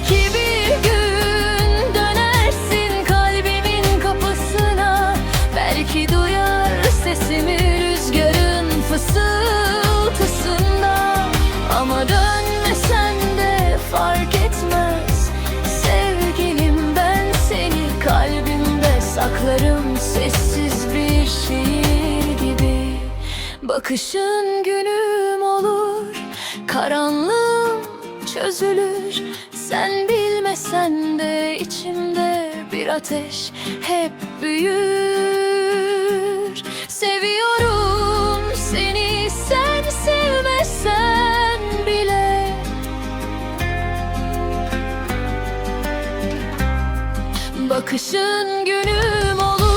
Belki bir gün dönersin kalbimin kapısına. Belki duyar sesimi rüzgarın fısıltısında. Ama dönmesen de fark etmez. Sevgilim ben seni kalbimde saklarım. Sessiz bir şiir gibi. Bakışın günüm olur Karanlığım çözülür. Sen bilmesen de içimde bir ateş hep büyür. Seviyorum seni sen sevmesen bile. Bakışın günüm olur